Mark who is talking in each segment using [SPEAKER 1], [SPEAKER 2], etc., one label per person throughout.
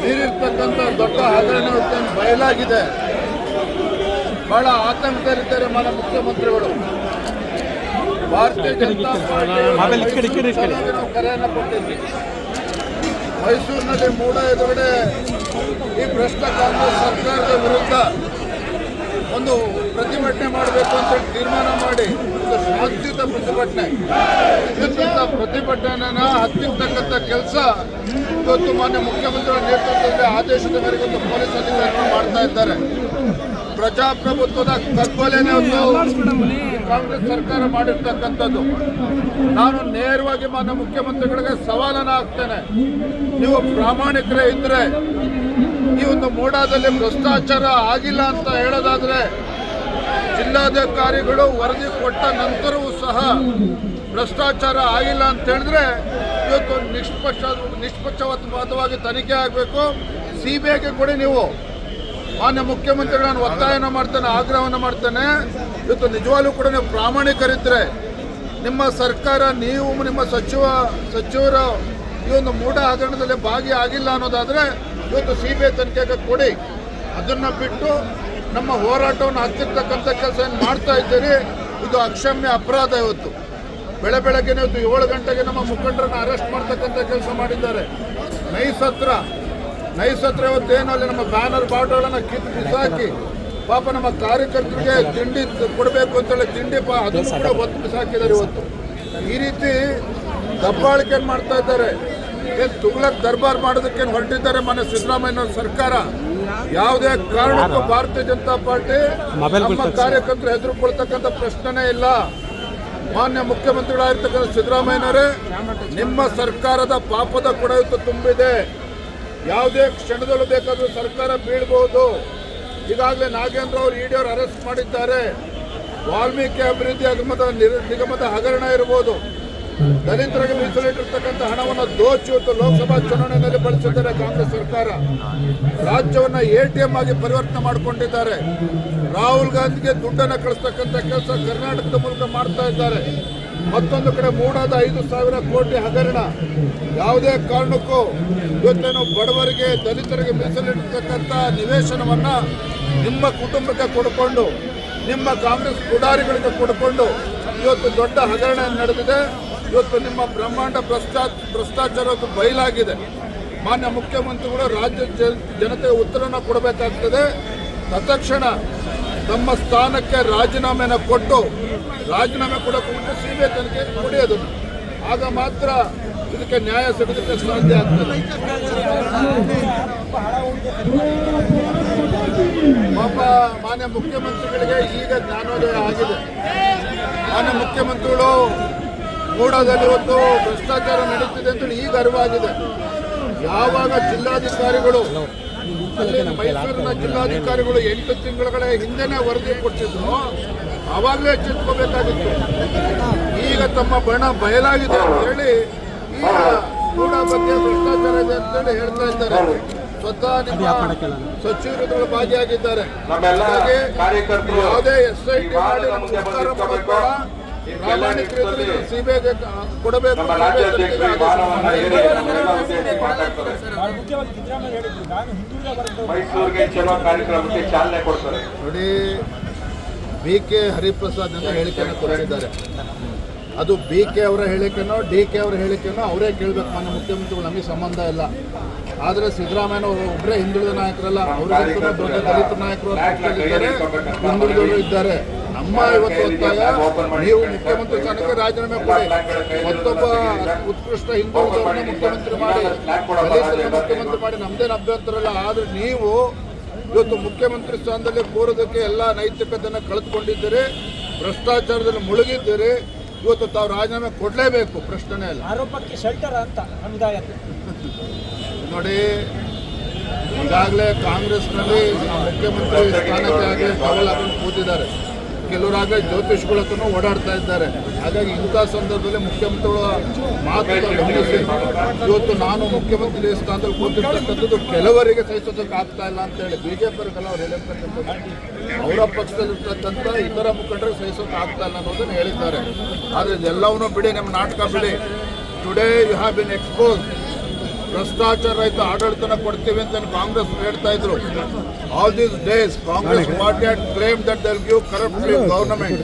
[SPEAKER 1] ನೀರಿರ್ತಕ್ಕಂಥ ದೊಡ್ಡ ಹಗರಣ ಬಯಲಾಗಿದೆ ಬಹಳ ಆತಂಕದಲ್ಲಿದ್ದಾರೆ ಮನ ಮುಖ್ಯಮಂತ್ರಿಗಳು ಭಾರತೀಯ ಜನತಾ ಕರೆಯನ್ನು ಕೊಟ್ಟಿದ್ವಿ ಮೈಸೂರಿನಲ್ಲಿ ಮೂಡ ಎದುರುಗಡೆ ಈ ಭ್ರಷ್ಟ ಕಾಂಗ್ರೆಸ್ ಸರ್ಕಾರದ ವಿರುದ್ಧ ಒಂದು ಪ್ರತಿಭಟನೆ ಮಾಡಬೇಕು ಅಂತ ತೀರ್ಮಾನ ಮಾಡಿ ಪ್ರತಿಭಟನೆ ಇದಕ್ಕಿಂತ ಪ್ರತಿಭಟನೆನ ಹತ್ತಿರ್ತಕ್ಕಂಥ ಕೆಲಸ ಇವತ್ತು ಮಾನ್ಯ ಮುಖ್ಯಮಂತ್ರಿಗಳ ನೇತೃತ್ವದಲ್ಲಿ ಆದೇಶದ ಮೇರೆಗೆ ಒಂದು ಪೊಲೀಸ್ ಅಧಿಕಾರಿಗಳು ಮಾಡ್ತಾ ಇದ್ದಾರೆ. ಪ್ರಜಾಪ್ರಭುತ್ವದ ಕಗ್ಗೊಲೆನೇ ಒಂದು ಕಾಂಗ್ರೆಸ್ ಸರ್ಕಾರ ಮಾಡಿರ್ತಕ್ಕಂಥದ್ದು. ನಾನು ನೇರವಾಗಿ ಮಾನ್ಯ ಮುಖ್ಯಮಂತ್ರಿಗಳಿಗೆ ಸವಾಲನ್ನು ಹಾಕ್ತೇನೆ. ನೀವು ಪ್ರಾಮಾಣಿಕರೇ ಇದ್ರೆ ಈ ಒಂದು ಮೋಡಾದಲ್ಲಿ ಭ್ರಷ್ಟಾಚಾರ ಆಗಿಲ್ಲ ಅಂತ ಹೇಳೋದಾದ್ರೆ ಜಿಲ್ಲಾಧಿಕಾರಿಗಳು ವರದಿ ಕೊಟ್ಟ ನಂತರವೂ ಸಹ ಭ್ರಷ್ಟಾಚಾರ ಆಗಿಲ್ಲ ಅಂತ ಹೇಳಿದ್ರೆ ಇವತ್ತು ನಿಷ್ಪಕ್ಷ ನಿಷ್ಪಕ್ಷಪಾತವಾಗಿ ತನಿಖೆ ಆಗಬೇಕು. ಸಿ ಬಿ ಐಗೆ ಕೊಡಿ ನೀವು. ಮಾನ್ಯ ಮುಖ್ಯಮಂತ್ರಿಗಳನ್ನು ಒತ್ತಾಯನ ಮಾಡ್ತೇನೆ, ಆಗ್ರಹವನ್ನು ಮಾಡ್ತೇನೆ. ಇವತ್ತು ನಿಜವಾಗ್ಲೂ ಕೂಡ ನೀವು ಪ್ರಾಮಾಣಿಕರಿದ್ರೆ ನಿಮ್ಮ ಸರ್ಕಾರ, ನೀವು ನಿಮ್ಮ ಸಚಿವ, ಸಚಿವರ ಈ ಒಂದು ಮೂಢ ಹಗರಣದಲ್ಲಿ ಭಾಗಿಯಾಗಿಲ್ಲ ಅನ್ನೋದಾದರೆ ಇವತ್ತು ಸಿ ಬಿ ಐ ತನಿಖೆಗೆ ಕೊಡಿ. ಅದನ್ನು ಬಿಟ್ಟು ನಮ್ಮ ಹೋರಾಟವನ್ನು ಹಾಕ್ತಿರ್ತಕ್ಕಂಥ ಕೆಲಸ ಏನು ಮಾಡ್ತಾ ಇದ್ದೀರಿ? ಇದು ಅಕ್ಷಮ್ಯ ಅಪರಾಧ ಇವತ್ತು. ಬೆಳೆ ಬೆಳಗ್ಗೆನೆ ಇವತ್ತು ಏಳು ಗಂಟೆಗೆ ನಮ್ಮ ಮುಖಂಡರನ್ನು ಅರೆಸ್ಟ್ ಮಾಡ್ತಕ್ಕಂಥ ಕೆಲಸ ಮಾಡಿದ್ದಾರೆ. ನೈಸ್ ಹತ್ರ ನೈಸ್ ಹತ್ರ ಇವತ್ತೇನು ಅಲ್ಲಿ ನಮ್ಮ ಬ್ಯಾನರ್ ಬಾಟಗಳನ್ನು ಕಿತ್ತು ಬಿಸಾಕಿ ಪಾಪ ನಮ್ಮ ಕಾರ್ಯಕರ್ತರಿಗೆ ತಿಂಡಿ ಕೊಡಬೇಕು ಅಂತೇಳಿ ತಿಂಡಿ ಪಾ ಅದು ಕೂಡ ಒತ್ತು ಬಿಸಾಕಿದ್ದಾರೆ ಇವತ್ತು. ಈ ರೀತಿ ದಬ್ಬಾಳಿಕೆ ಮಾಡ್ತಾ ಇದ್ದಾರೆ? ಏನು ತುಗ್ಲಕ್ ದರ್ಬಾರ್ ಮಾಡೋದಕ್ಕೇನು ಹೊರಟಿದ್ದಾರೆ ಮನೆ ಸಿದ್ದರಾಮಯ್ಯ ಸರ್ಕಾರ? ಯಾವುದೇ ಕಾರಣಕ್ಕೂ ಭಾರತೀಯ ಜನತಾ ಪಾರ್ಟಿ ನಮ್ಮ ಕಾರ್ಯಕರ್ತರು ಹೆದರುಕೊಳ್ತಕ್ಕಂಥ ಪ್ರಶ್ನೆನೇ ಇಲ್ಲ. ಮಾನ್ಯ ಮುಖ್ಯಮಂತ್ರಿಗಳಾಗಿರ್ತಕ್ಕಂಥ ಸಿದ್ದರಾಮಯ್ಯನವರೇ ನಿಮ್ಮ ಸರ್ಕಾರದ ಪಾಪದ ಕೂಡ ಇವತ್ತು ತುಂಬಿದೆ. ಯಾವುದೇ ಕ್ಷಣದಲ್ಲೂ ಬೇಕಾದರೂ ಸರ್ಕಾರ ಬೀಳ್ಬಹುದು ಈಗಾಗಲೇ ನಾಗೇಂದ್ರ ಅವರು ಇಡಿ ಅವರು ಅರೆಸ್ಟ್ ಮಾಡಿದ್ದಾರೆ. ವಾಲ್ಮೀಕಿ ಅಭಿವೃದ್ಧಿ ನಿಗಮದ ಹಗರಣ ಇರಬಹುದು ದಲಿತರಿಗೆ ಮೀಸಲಿಟ್ಟಿರ್ತಕ್ಕಂಥ ಹಣವನ್ನು ದೋಚಿ ಇವತ್ತು ಲೋಕಸಭಾ ಚುನಾವಣೆಯಲ್ಲಿ ಬಳಸಿದ್ದಾರೆ ಕಾಂಗ್ರೆಸ್ ಸರ್ಕಾರ. ರಾಜ್ಯವನ್ನ ಎಂ ಆಗಿ ಪರಿವರ್ತನೆ ಮಾಡಿಕೊಂಡಿದ್ದಾರೆ. ರಾಹುಲ್ ಗಾಂಧಿಗೆ ದುಡ್ಡನ್ನು ಕಳಿಸ್ತಕ್ಕಂಥ ಕೆಲಸ ಕರ್ನಾಟಕದ ಮೂಲಕ ಮಾಡ್ತಾ ಇದ್ದಾರೆ. ಮತ್ತೊಂದು ಕಡೆ ಮೂಡಾದ ಐದು ಸಾವಿರ ಕೋಟಿ ಹಗರಣ. ಯಾವುದೇ ಕಾರಣಕ್ಕೂ ಇವತ್ತೇನು ಬಡವರಿಗೆ, ದಲಿತರಿಗೆ ಮೀಸಲಿಟ್ಟಿರ್ತಕ್ಕಂಥ ನಿವೇಶನವನ್ನ ನಿಮ್ಮ ಕುಟುಂಬಕ್ಕೆ ಕೊಡಿಕೊಂಡು, ನಿಮ್ಮ ಕಾಂಗ್ರೆಸ್ ಪುಡಾರಿಗಳಿಗೆ ಕೊಡ್ಕೊಂಡು ಇವತ್ತು ದೊಡ್ಡ ಹಗರಣ ನಡೆದಿದೆ. ಇವತ್ತು ನಿಮ್ಮ ಬ್ರಹ್ಮಾಂಡ ಭ್ರಷ್ಟಾ ಭ್ರಷ್ಟಾಚಾರ ಇವತ್ತು ಬಯಲಾಗಿದೆ. ಮಾನ್ಯ ಮುಖ್ಯಮಂತ್ರಿಗಳು ರಾಜ್ಯ ಜನತೆಗೆ ಉತ್ತರನ ಕೊಡಬೇಕಾಗ್ತದೆ. ತತ್ಕ್ಷಣ ತಮ್ಮ ಸ್ಥಾನಕ್ಕೆ ರಾಜೀನಾಮೆನ ಕೊಟ್ಟು, ರಾಜೀನಾಮೆ ಕೊಡೋಕೆ ಮುಂಚೆ ಸಿ ಬಿ ಐ ತನಿಖೆ ಕೊಡಿ ಅದನ್ನು ಆಗ ಮಾತ್ರ ಇದಕ್ಕೆ ನ್ಯಾಯ ಸಿಗೋದಕ್ಕೆ ಸಾಧ್ಯ ಆಗ್ತದೆ. ಪಾಪ ಮಾನ್ಯ ಮುಖ್ಯಮಂತ್ರಿಗಳಿಗೆ ಈಗ ಜ್ಞಾನೋದಯ ಆಗಿದೆ. ಮಾನ್ಯ ಮುಖ್ಯಮಂತ್ರಿಗಳು ಮೂಡಾದಲ್ಲಿ ಇವತ್ತು ಭ್ರಷ್ಟಾಚಾರ ನಡೀತಿದೆ ಅಂತೇಳಿ ಈಗ ಅರಿವಾಗಿದೆ. ಯಾವಾಗ ಜಿಲ್ಲಾಧಿಕಾರಿಗಳು ಮೈಸೂರಿನ ಜಿಲ್ಲಾಧಿಕಾರಿಗಳು ಎಂಟು ತಿಂಗಳ ಹಿಂದೆನೇ ವರದಿ ಕೊಟ್ಟಿದ್ರು ಆವಾಗಲೇ ಎಚ್ಚೆತ್ಕೋಬೇಕಾಗಿತ್ತು. ಈಗ ತಮ್ಮ ಬಣ ಬಯಲಾಗಿದೆ ಅಂತ ಹೇಳಿ ಈಗ ಕೂಡ ಬಗ್ಗೆ ಭ್ರಷ್ಟಾಚಾರ ಇದೆ ಅಂತೇಳಿ ಹೇಳ್ತಾ ಇದ್ದಾರೆ. ಸ್ವತಃ ನಿಮ್ಮ ಸಚಿವರುಗಳು ಭಾಗಿಯಾಗಿದ್ದಾರೆ.
[SPEAKER 2] ಹಾಗೆ
[SPEAKER 1] ಯಾವುದೇ ಎಸ್ ಐ ಟಿ ಮಾಡಿ ಸಿಬಿಐಗೆ ಕೊಡಬೇಕು ನೋಡಿ ಬಿ ಕೆ ಹರಿಪ್ರಸಾದ್ ಅಂತ ಹೇಳಿಕೆಯನ್ನು ಕೊಟ್ಟಿದ್ದಾರೆ. ಅದು ಬಿ ಕೆ ಅವರ ಹೇಳಿಕೆನೋ ಡಿ ಕೆ ಅವರ ಹೇಳಿಕೆನೋ ಅವರೇ ಕೇಳಬೇಕು. ಮಾನ್ಯ ಮುಖ್ಯಮಂತ್ರಿಗಳು ನಮಗೆ ಸಂಬಂಧ ಇಲ್ಲ. ಆದರೆ ಸಿದ್ದರಾಮಯ್ಯ ಅವರು ಒಬ್ಬರೇ ಹಿಂದುಳಿದ ನಾಯಕರಲ್ಲ ಅವರಿಗಿಂತ ದೊಡ್ಡ ದಲಿತ ನಾಯಕರು ಹಿಂದುಳಿದವರು ಇದ್ದಾರೆ. ನಮ್ಮ ಇವತ್ತು ಒತ್ತಾಯ. ನೀವು ಮುಖ್ಯಮಂತ್ರಿ ಸ್ಥಾನಕ್ಕೆ ರಾಜೀನಾಮೆ ಕೊಡಿ. ಮತ್ತೊಬ್ಬ ಉತ್ಕೃಷ್ಟ ಹಿಂದುಳಿದವರನ್ನ ಮುಖ್ಯಮಂತ್ರಿ ಮಾಡಿ. ದಲಿತರನ್ನ ಮುಖ್ಯಮಂತ್ರಿ ಮಾಡಿ. ನಮ್ದೇನು ಅಭ್ಯರ್ಥರಲ್ಲ ಇಲ್ಲ ಆದರೆ ನೀವು ಇವತ್ತು ಮುಖ್ಯಮಂತ್ರಿ ಸ್ಥಾನದಲ್ಲಿ ಕೂರೋದಕ್ಕೆ ಎಲ್ಲ ನೈತಿಕತೆಯನ್ನು ಕಳೆದುಕೊಂಡಿದ್ದೀರಿ ಭ್ರಷ್ಟಾಚಾರದಲ್ಲಿ ಮುಳುಗಿದ್ದೀರಿ. ಇವತ್ತು ತಾವು ರಾಜೀನಾಮೆ ಕೊಡಲೇಬೇಕು ಪ್ರಶ್ನೆ ಇಲ್ಲ.
[SPEAKER 3] ಆರೋಪಕ್ಕೆ ಶೆಲ್ಟರ್ ಅಂತ
[SPEAKER 1] ನೋಡಿ ಈಗಾಗಲೇ ಕಾಂಗ್ರೆಸ್ನಲ್ಲಿ ಮುಖ್ಯಮಂತ್ರಿ ಸ್ಥಾನಕ್ಕೆ ಆಗಲಿ ಕವಲ್ ಹಾಕೊಂಡು ಕೂತಿದ್ದಾರೆ. ಕೆಲವರಾಗ ಜ್ಯೋತಿಷ್ಗಳ ಹತ್ರನೂ ಓಡಾಡ್ತಾ ಇದ್ದಾರೆ. ಹಾಗಾಗಿ ಇಂಥ ಸಂದರ್ಭದಲ್ಲಿ ಮುಖ್ಯಮಂತ್ರಿಗಳ ಮಾತುಗಳು ಗಮನಿಸಿ. ಇವತ್ತು ನಾನು ಮುಖ್ಯಮಂತ್ರಿ ಸ್ಥಾನದಲ್ಲಿ ಕೂತಿರ್ತಕ್ಕಂಥದ್ದು ಕೆಲವರಿಗೆ ಸಹಿಸೋದಕ್ಕೆ ಆಗ್ತಾ ಇಲ್ಲ ಅಂತ ಹೇಳಿ ಬಿಜೆಪಿ ಕೆಲವರು ಹೇಳಿರ್ತಕ್ಕಂಥದ್ದು. ಅವರ ಪಕ್ಷದಲ್ಲಿರ್ತಕ್ಕಂಥ ಇತರ ಮುಖಂಡರಿಗೆ ಸಹಿಸೋಕೆ ಆಗ್ತಾ ಇಲ್ಲ ಅನ್ನೋದನ್ನು ಹೇಳಿದ್ದಾರೆ. ಆದರೆ ಎಲ್ಲವನ್ನೂ ಬಿಡಿ, ನಿಮ್ಮ ನಾಟಕ ಬಿಡಿ. Today you have been exposed ಭ್ರಷ್ಟಾಚಾರ ರೈತ ಆಡಳಿತ ಕೊಡ್ತೀವಿ ಅಂತ ಕಾಂಗ್ರೆಸ್ ಹೇಳ್ತಾ ಇದ್ರು. All these days Congress party had claim that they'll give corrupt government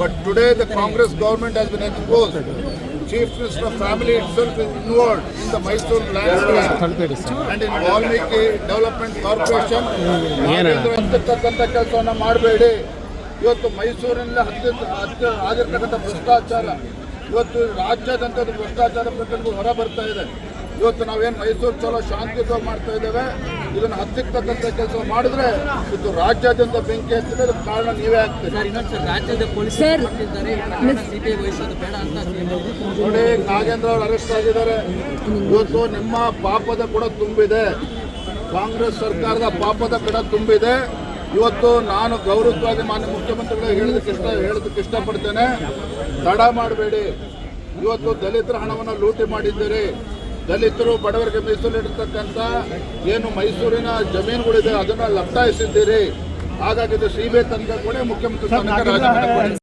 [SPEAKER 1] but today the Congress government has been exposed chief minister family itself in the Mysuru land grab and in Valmiki development corporation ಅಂತಕ್ಕಂಥ ಕೆಲಸವನ್ನು ಮಾಡಬೇಡಿ. ಇವತ್ತು ಮೈಸೂರಿನಲ್ಲಿ ಹತ್ತಿ ಹತ್ತಿರ ಆಗಿರ್ತಕ್ಕಂಥ ಭ್ರಷ್ಟಾಚಾರ. ಇವತ್ತು ರಾಜ್ಯಾದ್ಯಂತ ಭ್ರಷ್ಟಾಚಾರ ಪ್ರಕರಣಗಳು ಹೊರಬರ್ತಾ ಇದೆ. ಇವತ್ತು ನಾವೇನು ಮೈಸೂರು ಚಲೋ ಶಾಂತಿಯುತವಾಗಿ ಮಾಡ್ತಾ ಇದ್ದೇವೆ ಇದನ್ನು ಹತ್ತಿಕ್ಕತಕ್ಕಂಥ ಕೆಲಸ ಮಾಡಿದ್ರೆ ಇದು ರಾಜ್ಯಾದ್ಯಂತ ಬೆಂಕಿ ಹತ್ತಿದ್ರೆ ಅದಕ್ಕೆ ಕಾರಣ ನೀವೇ ಆಗ್ತೀರಿ.
[SPEAKER 4] ಸರ್ ಇನ್ನೊಂದು ಸರ್ ರಾಜ್ಯದ ಪೊಲೀಸ್
[SPEAKER 1] ನೋಡಿ ನಾಗೇಂದ್ರ ಅವರು ಅರೆಸ್ಟ್ ಆಗಿದ್ದಾರೆ. ಇವತ್ತು ನಿಮ್ಮ ಪಾಪದ ಕೂಡ ತುಂಬಿದೆ. ಕಾಂಗ್ರೆಸ್ ಸರ್ಕಾರದ ಪಾಪದ ಕೂಡ ತುಂಬಿದೆ. ಇವತ್ತು ನಾನು ಗೌರವವಾಗಿ ಮಾನ್ಯ ಮುಖ್ಯಮಂತ್ರಿಗಳು ಹೇಳೋದಕ್ಕೆ ಇಷ್ಟ ಹೇಳೋದಕ್ಕೆ ಇಷ್ಟಪಡ್ತೇನೆ. ತಡ ಮಾಡಬೇಡಿ. ಇವತ್ತು ದಲಿತರ ಹಣವನ್ನು ಲೂಟಿ ಮಾಡಿದ್ದೀರಿ. ದಲಿತರು, ಬಡವರಿಗೆ ಮೀಸಲಿಡ್ತಕ್ಕಂಥ ಏನು ಮೈಸೂರಿನ ಜಮೀನುಗಳಿದೆ, ಅದನ್ನು ಲಪ್ತಾಯಿಸಿದ್ದೀರಿ ಹಾಗಾಗಿ ಇದು ಸಿ ಬಿ ಐ ಕೂಡ ಮುಖ್ಯಮಂತ್ರಿ